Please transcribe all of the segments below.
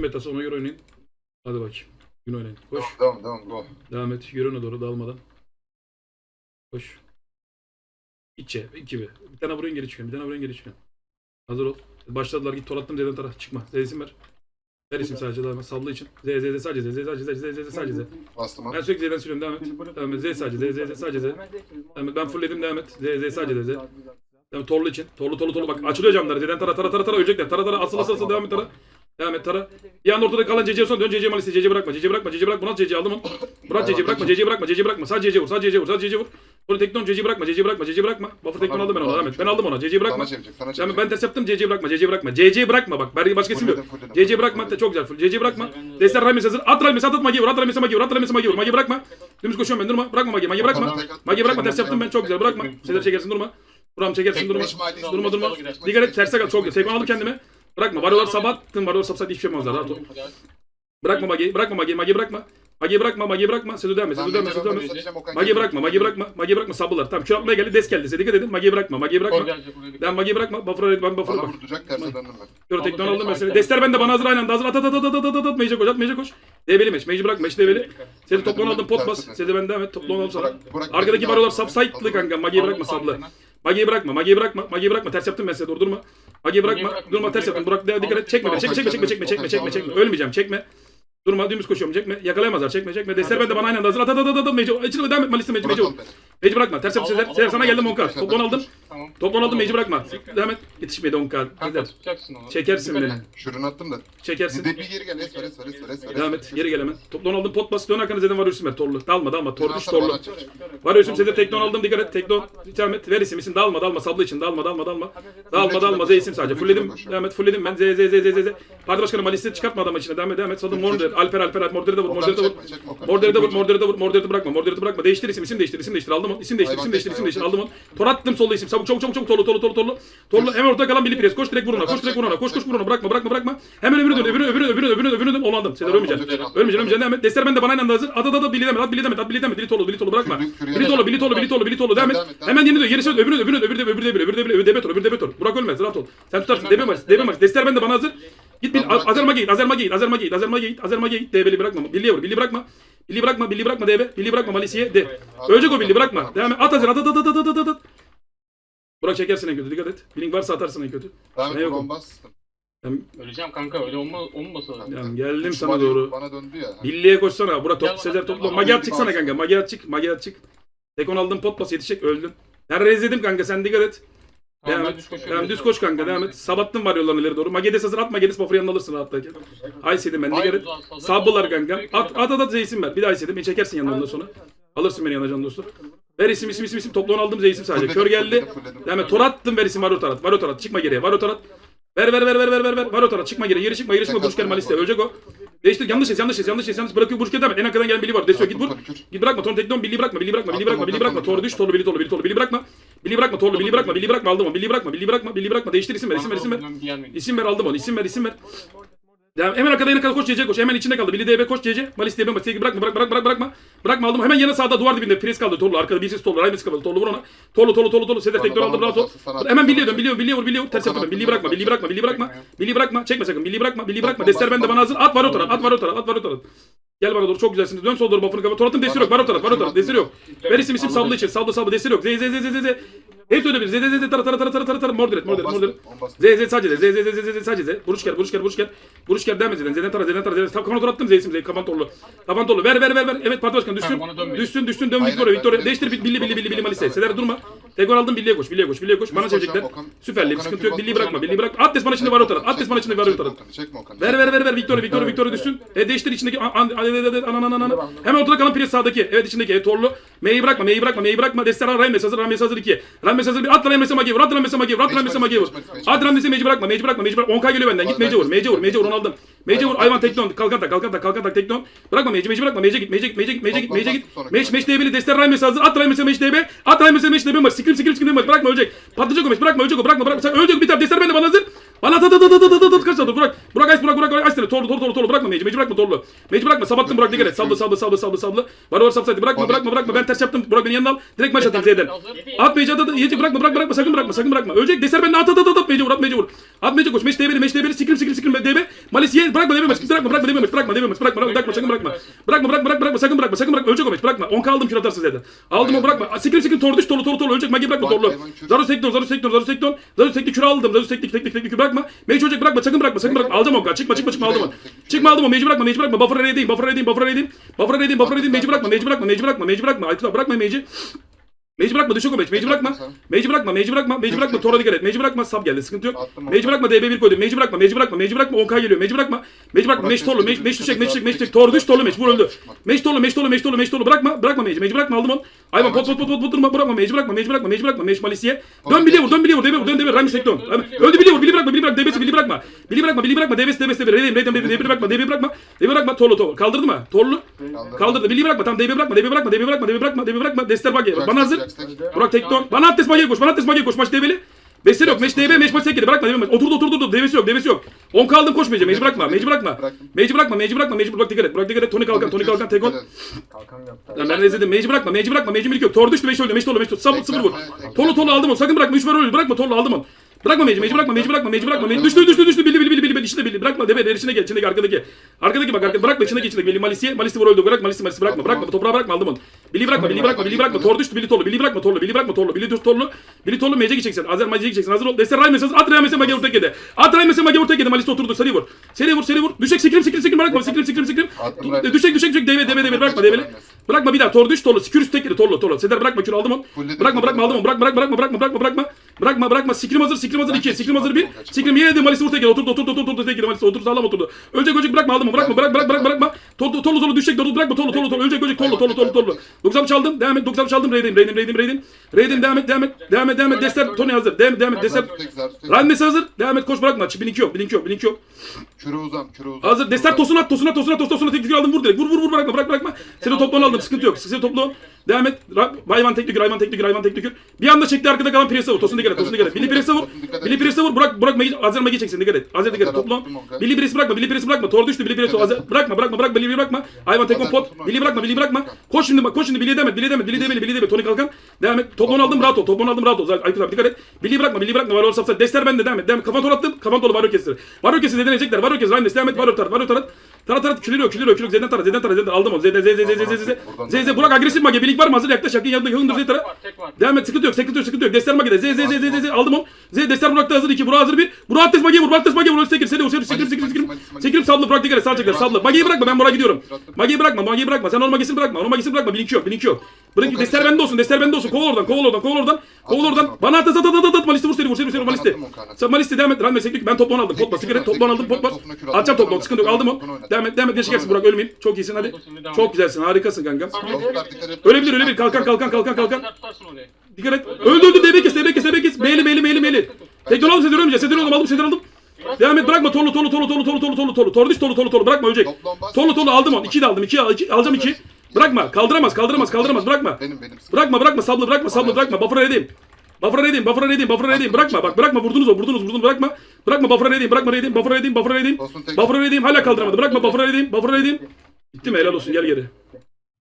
Aldım metası ona göre oynayın. Hadi bakayım. Gün oynayın. Koş. Devam devam go. Devam et. Yürü öne doğru dalmadan. Koş. İçe. İki bir. Bir tane vurun geri çıkın. Bir tane vurun geri çıkın. Hazır ol. Başladılar. Git torattım Z'den tara. Çıkma. Z isim ver. Ver isim sadece devam et. Sablı için. Z Z Z sadece Z Z sadece Z Z Z sadece Z. Bastım Ben sürekli Z'den sürüyorum. Devam et. Devam et. Z sadece Z Z Z sadece Z. Devam et. Ben fullledim devam et. Z Z sadece Z. Devam et. Torlu için. Torlu torlu torlu. Bak açılıyor camları. Z'den tara tara tara tara ölecekler. Tara tara asıl asıl asıl devam et tara. Devam et tara. Bir anda ortada kalan CC son dön CC malisi CC bırakma. CC bırakma. CC bırakma. Nasıl CC aldım onu? Bırak CC bırakma. CC bırakma. CC bırakma. Sadece CC vur. Sadece CC vur. Sadece CC vur. Sonra teknon CC bırakma. CC bırakma. CC bırakma. Buffer teknon aldım ben ona. Devam et. Ben aldım ona. CC bırakma. Sana çevirecek sana çevirecek. Ben ters yaptım. CC bırakma. CC bırakma. CC bırakma bak. Ben başka isim yok. CC bırakma. Çok güzel. CC bırakma. Destek Ramis hazır. At Ramis at at Magi vur. At Ramis Magi vur. At Ramis Magi vur. Magi bırakma. Dümdüz koşuyorum ben. Durma. Bırakma Magi. Magi bırakma. Magi bırakma. Ters yaptım ben. Çok güzel. Bırakma. Sezer çekersin durma. Buram çekersin durma. Durma durma. Dikkat et. Terse kal. Çok güzel. Tekrar aldım kendime. Bırakma. Varıyorlar sabah attın. Varıyorlar sapsaydı hiçbir şey yapmazlar. Rahat ol. Bırakma Magi'yi. Bırakma Magi'yi. Magi'yi bırakma. Magi'yi bırakma. Magi'yi bırakma. Sezer devam et. Sezer devam et. Magi'yi bırakma. Magi'yi bırakma. Magi'yi bırakma. Sabırlar. Tamam. Kür atmaya geldi. Des geldi. Size dikkat edin. Magi'yi bırakma. Magi'yi bırakma. Ben Magi'yi bırakma. Buffer'a ben Buffer'a Bana bak. vurduracak terse döndüm ben. Dur teknon aldım ben seni. Destler bende bana hazır aynı anda hazır. At at at at at at at at. Mece koş at mece koş. Debeli meç. Meci bırak meç debeli. Seni toplan aldım pot bas. Seni ben devam et. Toplan aldım sana. Arkadaki barolar subsite'lı kanka. Magi'yi bırakma sablı. Magi'yi bırakma. Magi'yi bırakma. Magi'yi bırakma. Ters yaptım ben size doğru durma. Magi'yi bırakma. Durma ters yaptım. Burak dikkat et. Çekme çekme çekme çekme çekme çekme çekme. Ölmeyeceğim. Çekme. Durma dümdüz koşuyorum çekme. Yakalayamazlar çekme çekme. Destler bende bana aynı anda hazır. At at at at at. Mece. İçine devam et. Maliste mece mece. Mece bırakma. Ters yap Sezer. Sezer sana geldim Onka. Toplan aldım. Tamam. Toplan aldım meci bırakma. Devam et. Yetişmedi Onka. Kanka Sezer. tutacaksın onu. Çekersin beni. Şurunu attım da. Çekersin. Bir geri gel. Es ver es ver es ver es ver. Devam et. Geri gel hemen. Toplan aldım. Pot bas. Dön arkana zeden var üstüme. Torlu. Dalma dalma. Torlu. torlu. Var üstüm size teknon aldım. Dikkat et. Teknon. Devam et. Ver isim isim. Dalma dalma. Sablı için. Dalma dalma dalma. Dalma dalma. Z isim sadece. Fullledim. Devam et. Fullledim ben. Z Z Z Z Z Z. Parti başkanım Malis'i çıkartma adam içine. Devam et. Devam et. Sadım Morder. Alper Alper Alper. Morder'e de vur. Morder'e de vur. Morder'e de vur. Morder'e de vur. Morder'e de bırakma. Morder'e de bırakma. Değiştir isim. isim değiştir. isim değiştir. Aldım onu. İsim değiştir. isim değiştir. isim değiştir. Aldım onu. Tor attım solda isim. Çabuk çabuk çabuk çabuk. Torlu torlu torlu torlu. Torlu. Hemen ortada kalan Billy Pires. Koş direkt vuruna. Koş direkt vuruna. Koş koş vuruna. Bırakma bırakma bırakma. Hemen öbürü dön. Öbürü öbürü öbürü öbürü öbürü dön. Onu aldım. Sezer ölmeyeceksin. Ölmeyeceksin ölmeyeceksin. Devam et. Destler bende bana aynı anda hazır. At at at. Billy demet. At Billy demet. At Billy demet. Billy tolu. Billy tolu. Bırakma. Billy tolu. Billy tolu. Billy tolu. Billy tolu. Devam et. Hemen yeni dön. Geri söyle. Öbürü öbürü öbürü de öbürü de öbürü de öbürü de tor. Öbürü de tor. Burak ölmez. Rahat ol. Sen tutarsın. Debe maç. Debe maç. Destler bende bana hazır. Git bil. Azer Magi git. Azer Magi git. Azer Magi git. Azer Magi git. Azer Magi git. Debeli bırakma. Billy'e vur. Billy bırakma. Billy bırakma. Billy bırakma DB. Billy bırakma Malisi'ye de. Ölecek o Billy bırakma. Devam et. At Azer. At at at at at at at. Burak çekersin en kötü. Dikkat et. Billing varsa atarsın en kötü. Tamam Ne yok? yok. bastım. Ben, Öleceğim kanka öyle olma olmasa. yani geldim sana doğru. Bana döndü ya. Billy'e koşsana. Burak top. Sezer topla. at çıksana kanka. Magi at çık. Magi at çık. Tekon aldım pot bas yetişecek öldün. Ben rezledim kanka sen dikkat et. Devam et. Tamam düz koş kanka devam et. Sabattın var yolların ileri doğru. Magedes hazır at Magedes buffer yanına alırsın rahatlarken. Ay sedim ben dikkat et. Sablılar kanka. At at at at Zeysin ver. Bir daha istedim. Beni çekersin yanına ondan sonra. Alırsın beni yanına can dostum. Ver isim isim isim isim. Toplu aldım Zeysin sadece. Kör geldi. Devam et. Tor attım ver isim var o tarat. Var o tarat. Çıkma geriye. Var o tarat. Ver ver ver ver ver ver ver. Var o tarat. Çıkma geri. Geri çıkma. Geri çıkma. Buruş gelme liste. Ölecek o. Değiştir. Yanlış ses. Yanlış ses. Yanlış ses. Yanlış. Bırakıyor. Buruş devam et. En arkadan gelen biri var. Desiyor. Git vur. Git bırakma. Torun teknon. Billy bırakma. Billy bırakma. Billy bırakma. Billy bırakma. Tor düş. Torlu. Billy torlu. Billy torlu. Billy bırakma. Billy bırakma. Torlu. Billy bırakma. Billy bırakma. Aldım onu. Billy bırakma. Billy bırakma. Billy bırakma. Değiştir isim ver. İsim ver. İsim ver. İsim ver aldım onu. İsim ver. isim ver. Devam. Hemen arkada yine kadar koş CC koş. Hemen içinde kaldı. Billy DB koş CC. Malis DB Malis bırakma bırak bırak bırak bırakma. Bırakma aldım. Hemen yana sağda duvar dibinde pres kaldı. Torlu arkada birisi Torlu. Raymes kaldı. Torlu vur ona. Torlu Torlu Torlu Torlu. Bana- tekrar aldım sana- Hemen Billy'ye dön. Billy'ye Billy'ye vur. Billy'ye vur. Ters yapma. Billy attım, bırakma. bana Billy bırakma. Billy bırakma. Çekmiyor. Billy bırakma. Çekme sakın. Billy bırakma. Billy bırakma. Destler bende bana hazır. At var o taraf. At var o taraf. At var o taraf. Gel bana doğru çok güzelsiniz. Dön sol doğru buff'ını kapat. Toratın destir yok. Var o taraf. Var o taraf. Destir yok. Ver isim isim sablı için. Sablı sablı destir yok. Z z z z z z. Hep öyle bir. Z z z z tara tara tara tara tara tara. Mordret mordret mordret. Z Z sadece Z Z Z Z Z sadece Z. Vuruş gel, vuruş gel, vuruş gel. Vuruş gel devam et Z'den. Z'den tara, Z'den tara. Tam kafana tur attım Z isim Z. Kapan torlu. Kapan torlu. Ver ver ver ver. Evet parti başkanı düşsün. Düşsün düşsün dön Victoria Victoria. Değiştir billi billi billi billi malise. Seler durma. Tegon aldım Billy'e koş, Billy'e koş, Billy'e koş. Bana Okan. Süperli. Okan'a Sıkıntı yok. Billy'yi bırakma, Billy'yi bırakma. At desman içinde var o taraf. At desman içinde var o taraf. Ver ver ver ver Victoria Victoria Victoria düşsün. E değiştir içindeki an an an an an an an. Hemen ortada kalan pres sağdaki. Evet içindeki evet Torlu. M'yi bırakma M'yi bırakma M'yi bırakma. Desteran Raymes hazır Raymes hazır 2. Raymes hazır 1. At Raymes'e magi vur. At Raymes'e magi vur. At Raymes'e magi vur. At Raymes'e meci bırakma Meci bırakma Meci bırakma. 10k geliyor benden. Git Meci vur. Meci vur. Meci vur onu aldım. Meci vur. Hayvan teknon. Kalkan tak kalkan tak kalkan tak teknon. Bırakma Meci Meci bırakma. Meci git Meci git Meci git Meci git Meci git. Meç meç DB'li Dester Raymes'e hazır. At Raymes'e meç DB. At Raymes'e meç DB var. Sikrim sikrim sikrim var. Bırakma ölecek. Patlayacak o meç. Bırakma ölecek o. Bırakma bırakma. Sen ölecek bir tane Dester bende bana hazır. Bana at at at at at at at at kaç tane Burak. Burak aç Burak Burak aç tane. Torlu torlu torlu torlu bırakma meci meci bırakma torlu. Meci bırakma sabattım Burak dikkat et. Sablı sablı sablı sablı sablı. Var var sabsaydı bırakma bırakma bırakma ben ters yaptım. Burak beni yanına al. Direkt maç atayım Z'den. At meci at at yiyecek bırakma bırak bırakma sakın bırakma sakın bırakma. Ölecek deser benden at at at at at meci vur at meci vur. At meci koş meç DB'li meç DB'li sikrim sikrim sikrim DB. Malis ye bırakma DB maç bırakma bırakma DB maç bırakma DB maç bırakma bırakma sakın bırakma. Bırakma bırak bırak bırakma sakın bırakma sakın bırakma ölecek o maç bırakma. 10 kaldım kür atarsın Z'den. Aldım o bırakma. Sikrim sikrim torlu torlu torlu torlu ölecek magi bırakma torlu. Zarus tekton zarus tekton zarus tekton. Zarus tekli kür aldım. Zarus tekli tekli tekli kür bırakma. Meci ölecek bırakma sakın bırakma sakın bırakma. Alacağım o kadar. Çıkma çıkma çıkma aldım onu. Çıkma aldım o meci bırakma meci bırakma. Buffer edeyim buffer edeyim buffer edeyim. Buffer edeyim buffer edeyim meci bırakma meci bırakma meci bırakma meci bırakma. Aykut abi bırakma meci. Meci bırakma düşük o meci. Meci bırakma. Meci bırakma meci bırakma. Meci bırakma. Tora dikkat et. Meci bırakma. Sab geldi. Sıkıntı yok. Meci bırakma DB1 koydum. Meci bırakma. Meci bırakma. Meci bırakma. 10k geliyor. Meci bırakma. Meci bırakma. Meç torlu. Meç meç düşecek. Meç düşecek. Meç düşecek. Tor düş torlu meç. Vur öldü. Meç torlu. Meç torlu. Meç torlu. Meç torlu. Bırakma. Bırakma meci. Meci bırakma aldım onu. Ayvan pot pot pot pot pot durma. Bırakma meci bırakma. Meci bırakma. Meci bırakma. Meci malisiye. Dön biliye vur. Dön biliye vur. DB vur. Dön DB. Rami sekton. Öldü biliye vur. Bili bırakma. Bili bırakma. DB'si bili bırakma. Bili bırakma. Bili bırakma. DB'si DB'si DB. Redeyim. Redeyim. DB bırakma. DB bırakma. DB bırakma. Torlu torlu. Kaldırdı mı? Torlu. Kaldırdı. Bili bırakma. Tamam DB bırakma. DB bırakma. DB bırakma. DB bırakma. DB bırakma. Dester bak. Bana hazır. Burak Tekton. Bana Atlas Magi'ye koş. Bana Atlas Magi'ye koş. Maç DB'li. Besler yok. Meş DB, meş maç sekedi. Bırakma DB maç. Oturdu oturdu oturdu. DB'si yok. DB'si yok. 10 kaldım koş Meci. Meci bırakma. Meci bırakma. Meci bırakma. Meci bırakma. Meci bırak dikkat et. Burak dikkat et. Tony kalkan. Tony kalkan. Tekon. Lan ben rezildim. Meci bırakma. Meci bırakma. Meci milik yok. Tor düştü. Meş öldü. Meş tolu. Meş tolu. Sabır sıfır vur. Tolu tolu aldım onu. Sakın bırakma. 3 ver öyle. Bırakma. Tolu aldım onu. Bırakma Meci. Meci bırakma. Meci bırakma. Meci bırakma. Meci düştü düştü düştü. Bili bili bili bili bili. İçinde bili. Bırakma. Debe. İçine gel. İçine gel. Arkadaki. Arkadaki bak. Arkadaki. Bırakma. İçine gel. İçine. Bili Malisiye. Malisi vur öldü. Bırak. Malisi Malisi bırakma. Bırakma. Toprağa bırakma. Aldım onu. Bili bırakma. Bili bırakma. Bili bırakma. Tor düştü. Bili tolu. Bili bırakma. Torlu. Bili bırakma. Torlu. Bili düş torlu. Bili torlu. Mece gideceksin. Azer Mace'ye gideceksin. Hazır ol. Dester Raymes hazır. At Raymes'e Mage vur tek yedi. At Raymes'e Mage vur tek yedi. Malisi oturdu. Seri vur. Seri vur. Seri vur. Düşecek. Sikrim sikrim sikrim. Bırakma. Sikrim sikrim sikrim. Düşecek düşecek düşecek. Deve deve deve. Bırakma develi. Bırakma bir daha. Tor düş torlu. Sikürüs tek yedi. Torlu torlu. Seder bırakma. Kür aldım onu. Bırakma bırakma aldım onu. Bırak bırak bırakma bırakma bırakma bırakma. Bırakma bırakma. Sikrim hazır. Sikrim hazır 2. Sikrim hazır 1. Sikrim yedi. Malisi vur tek yedi. Oturdu oturdu oturdu tek yedi. Malisi oturdu sağlam oturdu. Ölecek ölecek bırakma aldım. Bırakma bırak bırak bırak bırakma. Torlu torlu torlu düşecek. Torlu bırakma. Torlu torlu torlu. Ölecek ölecek. Torlu torlu torlu torlu. 90 çaldım. Devam et. 90 çaldım. Raid'im raid'im raid'im raid'im. Raid'im devam et devam et. Devam et devam et. Dester Tony hazır. Devam et devam et. Dester. Ranmesi hazır. Devam et koş bırakma. Blink yok. Blink yok. Blink yok. Küre uzam, küre uzam. Hazır. Destek tosuna at, tosuna tosuna tosuna tosuna teknik aldım vur direkt. Vur vur vur bırakma bırak bırakma. Seni toplan aldım sıkıntı yok. Seni toplu. Devam et. Ra- Hayvan teknik hayvan teknik hayvan teknik Bir anda çekti arkada kalan prese vur. Tosunu dikkat et. Tosunu dikkat et. Billy prese vur. Billy prese vur. Bırak bırak Magi Azer Magi çeksin dikkat et. Azer dikkat et. Topla. Billy presi bırakma. Billy presi bırakma. Tor düştü. Billy presi Azer bırakma bırakma bırak Billy'yi bırakma. Hayvan tekon pot. Billy bırakma. Billy bırakma. Koş şimdi. Koş şimdi Billy'ye devam et. Billy'ye devam et. Billy demeli. Billy demeli. Tony kalkan. Devam et. Toplan aldım rahat ol. Toplan aldım rahat ol. Aykut abi dikkat et. Billy'yi bırakma. Billy'yi bırakma. Var ol sapsa. Dester bende devam et. Devam et. Kafan tor attım. Kafan dolu. Varyo kestir. Varyo kestir. Deneyecekler. Varyo kestir. Raynes devam et. Varyo tarat. Varyo tarat. Tarat tarat külüyor külüyor külüyor. Zeden tarat. Zeden tarat. Zeden aldım onu. Zeden zeden zeden zeden zeden. Burak agresif mage. Bilik var mı? Hazır yaklaş. Yakın yanında. Yakındır Zeden tarat. Devam et sıkıntı yok sıkıntı yok sıkıntı yok. Destek Mage'de. Z Z Z Z Z aldım onu. Z Destek Burak'ta hazır 2. Burak hazır 1. Burak Attes Mage'ye vur. Burak Attes Mage'ye vur. Sekir. Seni vur. Sekir. Sekir. Sekir. Sekir. Sekir. Sablı. Burak dikkat et. Sağ çekler. Sablı. Mage'yi bırakma. Ben Burak'a gidiyorum. Mage'yi bırakma. Mage'yi bırakma. Sen onun Mage'sini bırakma. Onun Mage'sini bırakma. Bilink yok. Bilink yok. Bırak Dester bende olsun. Dester bende olsun. Koval oradan. Koval oradan. Koval oradan. Koval oradan. Bana at at at at at at. Malisti vur seni vur seni vur seni Malisti. Sen Malisti devam et. Ranme seklik. Ben toplan aldım. Pot bas. Sigara toplan aldım. Pot bas. Atacağım toplan. Sıkıntı yok. Aldım onu. Devam et. Devam et. Geçeceksin Burak. Ölmeyin. Çok iyisin hadi. Çok güzelsin. Harikasın kankam. Ölebilir ölebilir. Kalkan kalkan kalkan kalkan. Dikkat et. Öldü öldü. DB kes. DB kes. DB kes. Meyli meyli meyli meyli. Tekrar aldım. Sedir ölmeyeceğiz. Sedir aldım. Aldım. Sedir aldım. Devam et. Bırakma. Torlu torlu torlu torlu torlu torlu torlu torlu. Torlu torlu torlu torlu. Bırakma ölecek. Torlu torlu aldım onu. 2 de aldım. 2 alacağım 2. Bırakma. Kaldıramaz. Kaldıramaz. Kaldıramaz. Bırakma. Benim benim. Bırakma bırakma sablı bırakma sablı bırakma buffer'a edeyim. Buffer'a edeyim buffer'a edeyim buffer'a edeyim bırakma bak bırakma vurdunuz o vurdunuz vurdunuz bırakma. Bırakma buffer'a edeyim bırakma edeyim buffer'a edeyim buffer'a edeyim. Buffer'a edeyim hala kaldıramadı bırakma buffer'a edeyim buffer'a edeyim. Bitti mi helal olsun gel geri.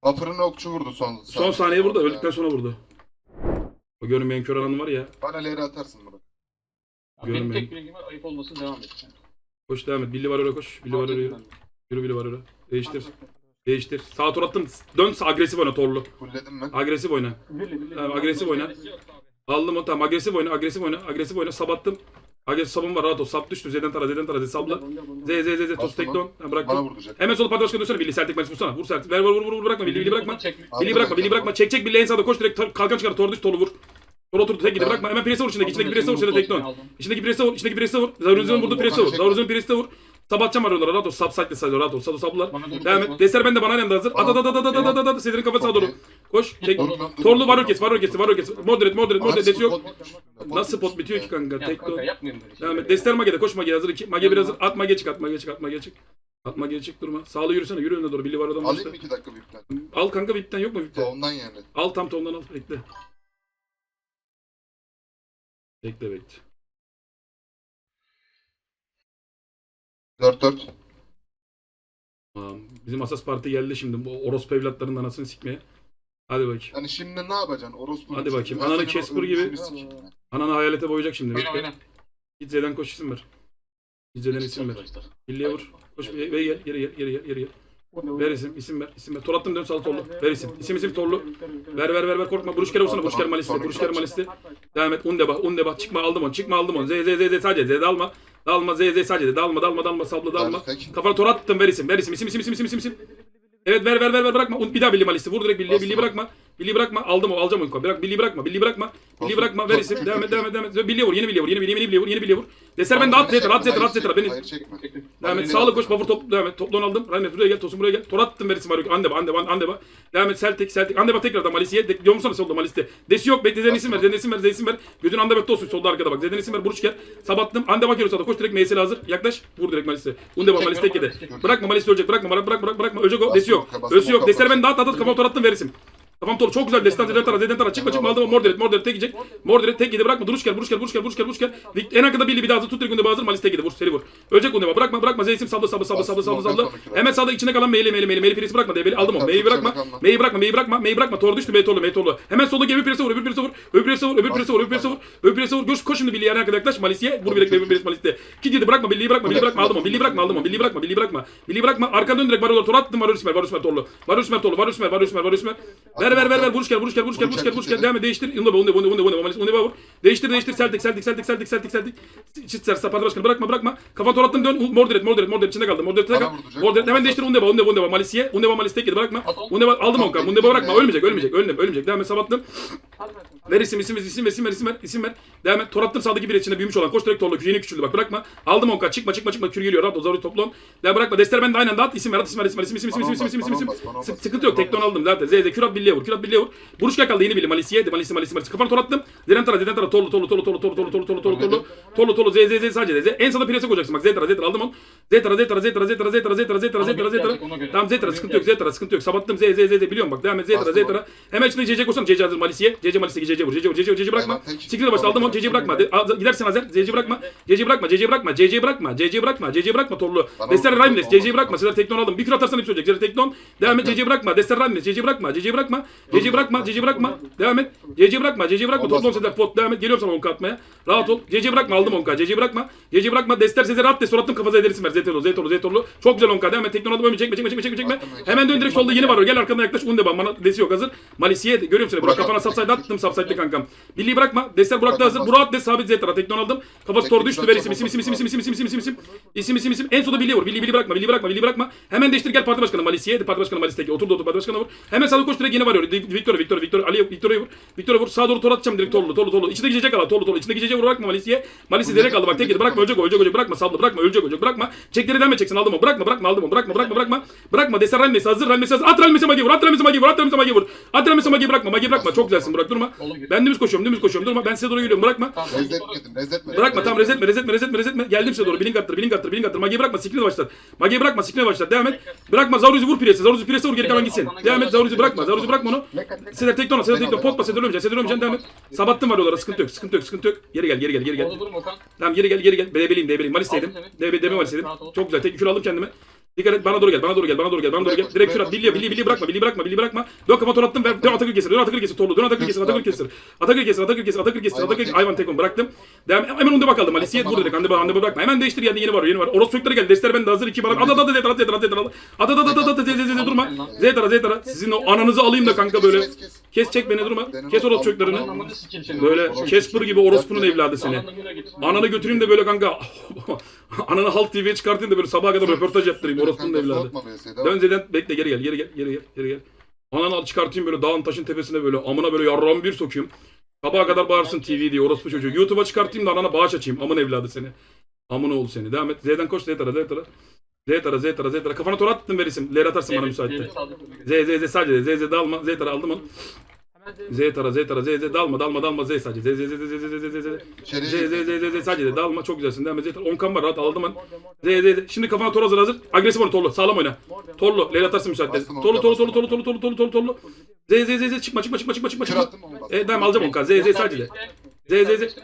Buffer'ın okçu vurdu son. Son saniye vurdu öldükten sonra vurdu. O görünmeyen kör alanı var ya. Bana leri atarsın bunu. Benim Görmeyin. tek bilgime ayıp olmasın devam et. Koş devam et. Billy var oraya koş. Billy var oraya yürü. Yürü Billy var oraya. Değiştir. Değiştir. Sağa tur attım. Dön sağ agresif oyna torlu. Fulledim ben. Agresif oyna. Tamam agresif oyna. Aldım o tamam agresif oyna agresif oyna agresif oyna sabattım. Agresif sabun var rahat ol. Sap düştü zeden tara zeden tara zeden sabla. Z z z z tos Bastım tek don. Ha, Bana bıraktım. vuracak. Hemen sol parti başkanı dönsene Billy Celtic maç vursana. Vur Celtic. Ver vur vur vur bırakma Billy Billy bırakma. Billy bırakma Billy bırakma. Çek çek Billy en sağda koş direkt tor- kalkan çıkar. Tor düş tolu vur. Tor oturdu tek gidi bırakma. Hemen prese vur içindeki. İçindeki prese vur içindeki tek don. İçindeki prese vur. İçindeki prese vur. Zavruzun vurdu prese vur. Zavruzun prese vur. Sabatacağım arıyorlar rahat ol. Sap saklı sayıyor rahat ol. Sadu sablar. Devam et. Deser bende bana yanında hazır. At at at at at at at at. Doğru. Koş. Çek. Torlu var kes var kes var kes. Moderate moderate moderate desi yok. Nasıl pot bitiyor ki kanka? Tek böyle Devam et. Dester Mage'de koş Mage hazır. Mage bir hazır. At Mage çık at Mage çık at Mage çık. At Mage çık durma. Sağlı yürüsene yürü önüne doğru. Billy var oradan Alayım mı 2 dakika büyükten? Al kanka VIP'ten yok mu VIP'ten? Ondan yani. Al tam tondan al. Bekle. Bekle bekle. 4-4. Tamam. Bizim Asas Parti geldi şimdi. Bu orospu evlatlarının anasını sikmeye. Hadi bakayım. Yani şimdi ne yapacaksın? Orospu. Hadi bakayım. Ananı Casper gibi. Ananı hayalete boyayacak şimdi. Bekle. oyna. Git Z'den koş isim ver. Git Z'den isim ver. Birliğe vur. Koş ve gel. Geri gel. Geri gel. Geri gel. Ver isim. isim ver. isim ver. Tor attım dön sağ torlu. Ver isim. İsim isim torlu. Ver ver ver ver korkma. Buruş kere vursana. Buruş kere maliste. Buruş kere maliste. Devam et. Undeba. Undeba. Çıkma aldım onu. Çıkma aldım onu. Z Z Z Z sadece. Z dalma. Dalma Z Z sadece. Dalma dalma dalma. Sabla dalma. Tek. Kafana tor attım ver isim. Ver isim. İsim isim isim isim isim. Evet ver ver ver ver bırakma. Bir daha birliği malisti. Vur direkt. Bastım. Birliği bırakma. Birliği bırakma. Aldım o. Alacağım o. Bırak birliği bırakma. Birliği bırakma. Birliği bırakma. Ver isim. Devam et devam et devam et. Birliğe vur. Yeni birliğe vur. Yeni birliğe, yeni birliğe vur. Yeni birliğe vur. Deser ben de at zetra. At zetra. At zetra. Beni Hayır çekme. Devam et. Sağlık koş. Buffer top. Devam et. Toplan aldım. Rahmet buraya gel. Tosun buraya gel. Tor attım verirsin var. Andeba. Andeba. Andeba. Devam et. Celtic. Celtic. Andeba tekrardan Malisi'ye. De- Diyor musun solda Malis'te? Desi yok. Bekle. Zeden isim ver. Zeden isim ver. Zeden isim ver. Gözün Andeba'da olsun. Solda arkada bak. Zeden isim ver. Buruş gel. Sabattım. Andeba geliyor sağda. Koş direkt Meysel'e hazır. Yaklaş. Vur direkt Malis'te. Undeba Malis tek yedi. Bırakma Malis ölecek. Bırakma. Bırak bırak bırak. Bırakma. Ölecek o. Desi yok. Ösü yok. Deser ben dağıt dağıt. Kafam tor attım verirsin. Tamam Tolu çok güzel. Destan Zeden Tara. Zeden Tara. Çıkma çıkma aldım. Mordred. Mordred tek gidecek. Mordred tek gidi bırakma. Duruş gel. Duruş gel. Duruş gel. Duruş gel. Duruş gel. En arkada Billy bir daha tut. Trigünde bazır. Malis tek gidi. Vur. Seri vur. Ölecek Undeva. Bırakma. Bırakma. Zeysim sabla sabla sabla sabla sabla sabla. Hemen sağda içinde kalan Meyli Meyli Meyli. Meyli Piris bırakma. Debeli aldım onu. Meyli bırakma. Meyli bırakma. Meyli bırakma. Meyli bırakma. Tor düştü. Meyli Tolu. Meyli Tolu. Hemen solda gemi Piris'e vur. Öbür Piris'e vur. Öbür Piris'e vur. Öbür Piris'e vur. Öbür Piris'e vur. Öbür Piris'e vur. Koş şimdi Billy'ye en arkada yaklaş. Malis'e. Vur bir Piris Malis'te. Ki gidi bırakma. Billy'yi bırakma. Billy'yi bırakma. Aldım onu. Billy'yi bırakma. Aldım onu. Billy'yi bırakma. Billy'yi bırakma. Billy'yi bırakma. Arkadan dön direkt Varol'a tor attım. Varol İsmail. Varol İsmail Torlu. Varol İsmail Torlu. Varol İsmail. Varol İsmail. Varol İsmail. Ver ver ver ver. Vuruş gel. Vuruş gel. Vuruş gel. Vuruş gel. Vuruş gel. Devam et. Değiştir. Unda bu. Unda bu. Unda bu. Unda bu. Unda bu. Değiştir. Değiştir. Seldik. Seldik. Seldik. Seldik. Seldik. Seldik. Çift ser. Sapan başkanı. Bırakma. Bırakma. Kafan tor attım. Dön. Mordiret. Mordiret. Mordiret. içinde kaldı. Mordiret. Bana kal. vuracak. Mordiret. Hemen değiştir. Unda bu. Unda bu. Unda bu. Malisiye. Unda bu. Malis tek yedi. Bırakma. Unda bu. Aldım onu. Unda bu. Bırakma. Ölmeyecek. Ölmeyecek. Ölmeyecek. Ölmeyecek. Devam et. Sabattım. Ver isim isim isim isim ver isim ver isim ver. Devam et. Tor attım sağdaki bir içinde büyümüş olan. Koş direkt torla. Yeni küçüldü bak bırakma. Aldım onka. Çıkma çıkma çıkma. Kür geliyor. Rahat ol. Zaruri toplan. Devam bırakma. Destler ben de aynen dağıt. İsim ver. İsim ver. isim ver. İsim isim isim isim isim isim isim. Sık- Sıkıntı yok. Tekton aldım zaten. Zeyze. Kürat birliğe vur. Kürat birliğe vur. Buruş gel kaldı. Yeni birliği. Malisiye. Malisi malisi malisi. Kafanı tor attım. Zeden tara. Zeden tara. Torlu torlu torlu torlu torlu torlu torlu torlu torlu torlu. Torlu torlu. Zeyze. Zeyze. Sadece Zeyze. En sağda pirese koyacaksın. Bak Zeytara. Zeytara aldım onu. Zeytara. Zeytara. Zeytara. Zeytara. Zeytara. Zeytara. Zeytara. Zeytara. Zeytara. Tamam Zeytara. Sıkıntı yok. Zeytara. Sıkıntı yok. Sabattım. Zey. Zey. Zey. Biliyorum bak. Devam et. Zeytara. Bastım Zeytara. Hemen içinde CC koysana. CC hazır. Malisiye. CC malisiye. CC vur. CC vur. CC vur. CC bırakma. Siktir başla aldım onu. CC bırakma. De- Gidersin Azer. CC bırakma. CC bırakma. CC bırakma. CC bırakma. CC bırakma. CC bırakma. Torlu. Dester. Raymes. CC bırakma. Sizler teknon aldım. Bir kür atarsan hepsi olacak. Sizler teknon. Devam et. CC bırakma. Dester Raymes. CC bırakma. CC bırakma. CC bırakma. CC bırakma. Devam et. CC bırakma. CC bırakma. Toplam Sezer pot. Devam et. Geliyorum sana 10 atmaya. Rahat ol. CC bırakma. Aldım 10 CC bırakma. CC bırakma. Dester Sezer at. Destor attım. Kafası edersin ver. Zetorlu. Zetorlu. Zetorlu. Çok güzel 10 Devam et. Teknon aldım. Ölme. Çekme. Çekme. Çekme. Çekme. Çekme. Hemen dön direkt solda yeni var. o. Gel arkadan yaklaş. Undeba. Bana desi yok hazır. Malisiye. Görüyorum seni. Burak Burak kafana sapsaydı attım. Sapsaydı kankam. Birliği bırakma. Dester Burak da hazır. Burak de sabit Zetra. Teknon aldım. Kafası tor Bekle, düştü. Ver isim isim isim isim bastım. isim isim isim isim isim isim isim isim en sonunda birliği vur. Birliği birliği bırakma. Birliği bırakma. Birliği bırakma. Hemen değiştir gel parti başkanı Malisiye. Parti başkanı Malis teki. Otur parti başkanı vur. Hemen sağda koş direkt yeni varıyor. Victor Victor Victor Ali Victor'a vur. Victor'a vur. Sağa doğru tor atacağım direkt torlu torlu torlu. İçinde gidecek ala torlu torlu. İçinde gidecek vur bırakma Malisiye. Malisiye direkt aldı bak tek yedi. Bırakma ölecek ölecek ölecek. Bırakma sablı bırakma ölecek ölecek. Bırakma. Çekleri devam edeceksin aldım o. Bırakma bırakma aldım o. Bırakma bırakma bırakma. Bırakma. Deser Ralmes hazır. Ralmes hazır. At Ralmes'e magi vur. At Ralmes'e magi vur. At Ralmes'e magi vur. At Ralmes'e magi bırakma. Magi bırakma. Çok güzelsin Burak durma. Ben dümdüz koşuyorum. Dümdüz koşuyorum. Durma. Ben size doğru yürüyorum. Bırakma. Rezetmedim. Rezetmedim. Bırakma tamam resetme resetme resetme resetme. Geldim size doğru. Bilin attır bilin attır bilin attır. Magi'yi bırakma sikline başlar. Magi'yi bırakma sikline başlar. Devam et. Bırakma Zauruz'u vur piresi. Zauruz'u piresi vur geri kalan gitsin. Devam et Zauruz'u bırakma. Zauruz'u bırakma onu. Sezer tekton Sezer tekton pot bas Sezer ölmeyeceksin. Sezer ölmeyeceksin devam et. Sabattın var yollara sıkıntı yok sıkıntı yok sıkıntı yok. Geri gel geri gel geri gel. Tamam geri gel geri gel. DB'liyim DB'liyim. Malis'teydim. DB DB Malis'teydim. Çok güzel. Tek kür aldım kendime. Dikkat et bana doğru gel bana doğru gel bana doğru gel bana doğru gel. Direkt at. Bilye bilye bilye bırakma bilye bırakma bilye bırakma. Dön kafa tur attım. Dön Atakül kesir. Dön Atakül kesir. Torlu. Dön Atakül kesir. Atakül kesir. Atakül kesir. Atakül kesir. Atakül kesir. Atakül kesir. Ayvan tekon bıraktım. Devam. Hemen onda bakalım. Malisiye vur dedik. Ande ande bırakma. Hemen değiştir geldi yeni var yeni var. Oros çocukları geldi. Destler bende hazır iki bana. At at at zetra zetra zetra. At at at at at zetra durma. Zetra zetra. Sizin o ananızı alayım da kanka böyle. Kes çek beni durma. Kes oros çocuklarını. Böyle Casper gibi orospunun evladı seni. Ananı götüreyim de böyle kanka. Ananı Halk TV'ye çıkartayım da böyle sabaha kadar röportaj yaptırayım orospunun evladı. Dön Zeden bekle geri gel geri gel geri gel geri gel. Ananı al çıkartayım böyle dağın taşın tepesine böyle amına böyle yarram bir sokayım. Sabaha kadar bağırsın TV diye orospu çocuğu. YouTube'a çıkartayım da anana bağış açayım. Amın evladı seni. Amın oğlu seni. Devam et. Z'den koş Z tara Z tara. Z tara Z tara Z tara. Kafana tor attın verirsin. Ler atarsın bana müsaitte. Z Z Z sadece Z Z dalma. Z tara aldım onu. Z tara Z tara Z Z dalma dalma dalma Z sadece. Z Z Z Z Z Z Z Z Z. Z Z Z Z Z sadece dalma çok güzelsin. Devam et. Z tara. 10 kan var rahat aldım ben. Z Z Z. Şimdi kafana tor hazır hazır. Agresif oyna torlu. Sağlam oyna. Torlu. Ler atarsın müsaitte. Torlu torlu torlu torlu torlu torlu torlu torlu torlu. Z Z Z Z çıkma çıkma çıkma çıkma çıkma çıkma. Evet tamam alacağım 10 kan. Z Z sadece. Z Z Z.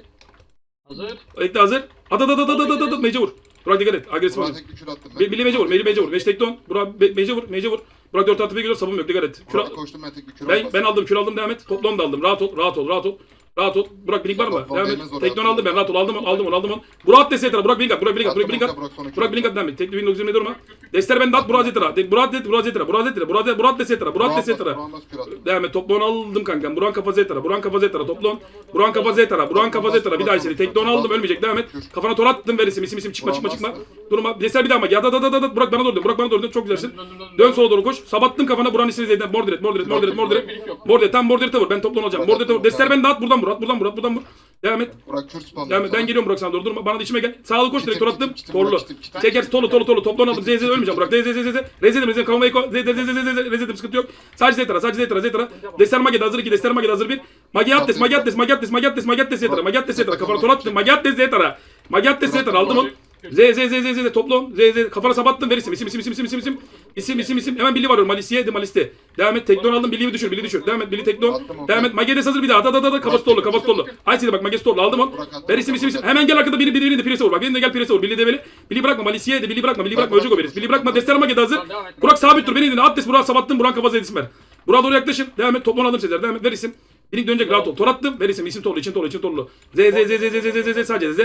Hazır. Ekle hazır. At at at at at at at at. Mece vur. Burak dikkat et. Agresif Burak'a oyna. tek bir kür attım ben. Be- Billy mece vur. Melih mece vur. Meş tekli on. Burak be- mece vur. Mece vur. Burak 4 artı bir geliyor. Savunma yok. Dikkat et. Kür Burak'a koştum ben tek bir kür ben, atmaz. ben aldım. Kür aldım. Devam et. Toplam da aldım. Rahat ol. Rahat ol. Rahat ol. Rahat ol. Burak Blink var mı? Devam et. oraya. Tekli on aldım ben. Rahat ol. Aldım onu. Aldım onu. Aldım onu. Burak at deseye Burak Blink at. Burak Blink at. Burak Blink at. Burak Blink at. Burak Burak devam et. Tekli Windows 20 durma. Destler ben de at. Burak Zetra. Burak Zetra. Burak Zetra. Burak Zetra. Burak Zetra. Burak deseye Burak attım. Devam et. Toplu onu aldım kankam. Buran kafa Zetra. Buran kafa Zetra. Toplu on. Buran kafa Zetra. Buran kafa Zetra. Bir daha içeri. Tekli onu aldım. Ölmeyecek. Devam et. Kafana tor attım. Ver isim. İsim isim. Çıkma çıkma çıkma. Durma. Destler bir daha ama. Ya da da da da da. Burak bana doğru dön. Burak bana doğru dön. Çok güzelsin. Dön sola doğru koş. Sabattım kafana. Buran ismini Zeyden. Mordiret. Mordiret. Mordiret. Mordiret. Mordiret. Tam Mordiret'e vur. Ben toplu olacağım. Mordiret'e vur. Destler ben de at. Buradan vur. At buradan vur. At buradan vur. Devam et. Burak Kürt spamlı. Devam et. Ben geliyorum Burak sana doğru durma. Bana da içime gel. Sağlı koş direkt. Tor attım. Torlu. Çekersin. Şey, tolu tolu tolu. Toplan aldım. Zeyze ölmeyeceğim Burak. Zeyze zeyze zeyze. Rezedim rezedim. Kavmayı koy. Zeyze zeyze zeyze. Rezedim sıkıntı yok. Sadece Zeytara. Sadece Zeytara. Zeytara. Destel Maged hazır 2. Destel Maged hazır 1. Magi Abdes. Magi Abdes. Magi Abdes. Magi Abdes. Magi Abdes Zeytara. Magi Abdes Zeytara. Kafana tor attım. Magi Abdes Zeytara. Magi Abdes Zeytara. Aldım onu. Z Z Z Z Z toplu. Z Z kafana sabattım ver isim. İsim isim isim isim isim isim. İsim isim isim. Hemen Billy var orada. Malisiye de Maliste. Devam et. Tekton aldım. Billy'yi düşür. Billy düşür. Devam et. Billy onu. Devam et. Magedes hazır bir daha. Da da da da kafası dolu. Kafası dolu. Ayşe'de bak Magedes dolu. Aldım onu. Ver isim isim isim. Hemen gel arkada biri biri biri de Pires'e vur. Bak benim de gel Pires'e vur. Billy de böyle. Billy bırakma. Malisiye de Billy bırakma. Billy bırakma. Ölecek o verir. Billy bırakma. Destek Magede hazır. Burak sabit dur. Beni dinle. Atlas Burak sabattım. Burak kafası isim ver. Burak'a doğru yaklaşın. Devam et. Toplan aldım Sezer. Devam et. Ver isim. Birik dönecek rahat ol. Tor attım. Ver isim. İsim torlu. için torlu. için torlu. Z z z z z z z z sadece z.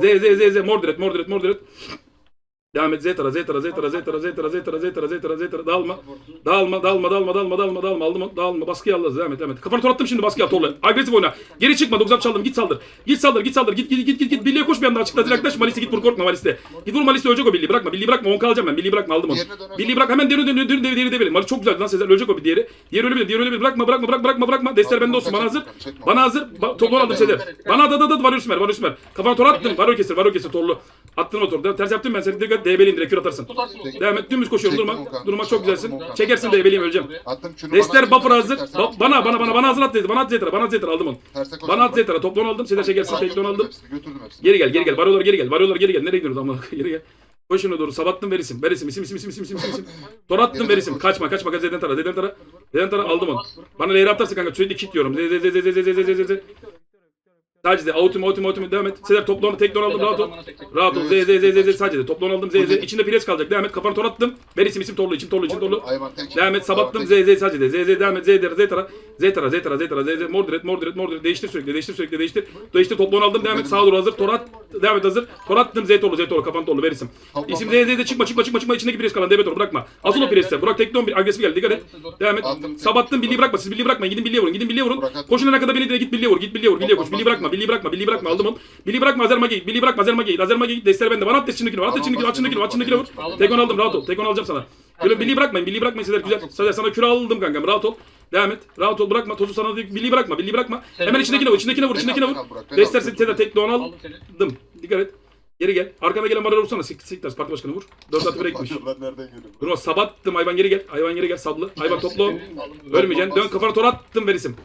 Z z z z. Mordiret. Mordiret. Mordiret. Devam et. Z tara, Z tara, Z tara, Z tara, Z tara, Z tara, Z tara, Z tara, Z tara. Dağılma. Dağılma, dağılma, dağılma, dağılma, dağılma, dağılma. Aldım onu. Dağılma. Baskıya al. Devam et, devam et. Kafanı attım şimdi baskıya al. Torla. Agresif oyna. Geri çıkma. 90 çaldım. Git saldır. Git saldır, git saldır. Git git git git git. Birliğe koş bir anda açıkla. Yaklaş. Malisi git vur korkma Malis'te. Git vur Malis'te ölecek o birliği. Bırakma. Birliği bırakma. 10 kalacağım ben. Birliği bırakma. Aldım onu. Birliği bırak. Hemen diğeri dönüyor. Diğeri diğeri diğeri diğeri. Malis çok güzel lan Sezer. Ölecek o bir diğeri. Diğeri ölebilir. Diğeri ölebilir. Bırakma, bırakma, bırak, bırakma, bırakma. Destler bende olsun. Bana hazır. Bana hazır. Toplu aldım Sezer. Bana da da da var Üsmer. Var Üsmer. Kafana tor attım. Var kesir. Var kesir. Torlu. Attın o toru. Ters yaptım ben seni. Direkt DB'liyim direkt kür atarsın. Tutarsın o. Devam et. Dümdüz koşuyorum. Çektim Durma. Okan. Durma çok güzelsin. Okan. Çekersin DB'liyim öleceğim. Attım kürü Destler buffer hazır. Ba- Bana bana bana bana hazır at dedi. Bana at Zetra. Bana at Zetra. Aldım onu. Bana at Zetra. Toplu aldım. Sezer çekersin. Götürdüm aldım. hepsini, Götürdüm hepsini. Geri gel, geri gel. Varyolar geri gel. Varyolar geri gel. Nereye gidiyoruz amına koyayım? Geri gel. Koşuna doğru. Sabattım ver isim. Ver isim. İsim isim isim isim isim isim. Tor attım ver isim. Kaçma kaçma. kaç Zeden tara. Zeden tara. Zeden tara aldım onu. Bana lehre atarsın kanka. Sürekli kit diyorum. Z z z z z z z z z. Sadece de autum autum autum devam et. Sezer toplu onu tek don aldım. Rahat ol. Rahat ol. Z z z z sadece de toplu aldım. Z z. İçinde pres kalacak. Devam et. Kafanı tor attım. Ver isim isim torlu. için torlu için torlu. Tek. Devam et sabattım Z Z sadece de Z Z devam et Z Z Z tara Z tara Z tara Z tara Z Z Mordred Mordred Mordred değiştir sürekli değiştir sürekli değiştir değiştir toplu aldım devam et sağa doğru hazır Torat devam et hazır Torat attım Z torlu Z torlu kafan torlu ver isim İsim Z Z çıkma çıkma çıkma çıkma içindeki pres kalan DB tor bırakma Asıl o presle Burak tekli 11 agresif geldi dikkat et devam et Aldım. sabattım birliği bırakma siz birliği bırakmayın gidin birliğe vurun gidin birliğe vurun at. koşun ne kadar beni git birliğe vur git birliğe vur birliğe koş birliği bırakma birliği bırakma birliği bırakma aldım onu birliği bırakma Azer Magi birliği bırakma Azer Magi Azer Magi destler bende bana at desçindekini var at desçindekini at çindekini at çindekini vur Tekon aldım rahat ol Tekon alacağım sana Böyle birliği bırakmayın birliği bırakmayın sizler güzel Sadece sana küre aldım kankam rahat ol Devam et. Rahat ol bırakma. Tozu sana değil. Birliği bırakma. Birliği bırakma. Hemen içindekine vur. içindekine vur. içindekine vur. Destler sitede tek don Aldım. Dikkat et. Geri gel. Arkana gelen varıyor vursana. Sik sik ders. Parti başkanı vur. 4 atı breakmiş. Hayvanlar nereden geliyor? Durma sabattım. Hayvan geri gel. Hayvan geri gel. Sablı. Hayvan toplu. Ölmeyeceksin. Dön kafana tor attım ver isim.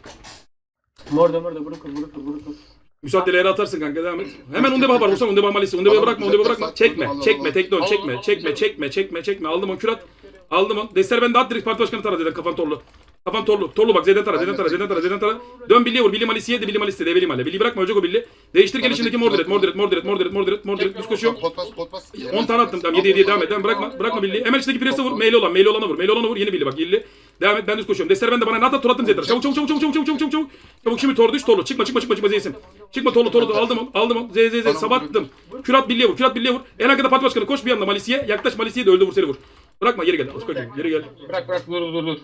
Morde morde vurur kır vurur kır vurur kır. Müsaadeleri atarsın kanka devam et. Hemen Undeba var. Vursan Undeba malisi. Undeba'yı bırakma. Undeba'yı bırakma. Çekme. Çekme. Tek dön. Çekme. Çekme. Çekme. Çekme. Çekme. Aldım onu kürat. Aldım onu. Destler bende at direkt parti başkanı tara dedim. Kafan torlu. Kafan torlu. Torlu bak. Zeden tara. Zeden tara. Zeden tara. Zeden tara. Dön Billy'e vur. Billy malisiye de Billy malisi de. Billy male. Billy bırakma. Ölecek o Billy. Değiştir gel içindeki Mordred. Mordred. Mordred. Mordred. Mordred. Mordred. Düz koşuyor. Pot bas pot bas. 10 tane attım. Tamam 7 7 devam et. Devam bırakma. Bırakma Billy. Hemen içindeki presi vur. Mail olan. Mail olana vur. Mail olana vur. Yeni Billy bak. Yeni. Devam et. Ben düz koşuyorum. Destler bende bana. Nata tur attım Zedra. Çabuk çabuk çabuk çabuk çabuk çabuk çabuk çabuk. Çabuk şimdi tor düş torlu. Çıkma çıkma çıkma çıkma Zeysin. Çıkma torlu torlu. Aldım onu. Aldım onu. Z Z Z sabattım. Kürat Billy'e vur. Kürat Billy'e vur. En arkada parti başkanı koş bir anda Malisiye. Yaklaş Malisiye de öldü vur seni vur. Bırakma geri gel. Geri gel. Bırak bırak dur dur dur.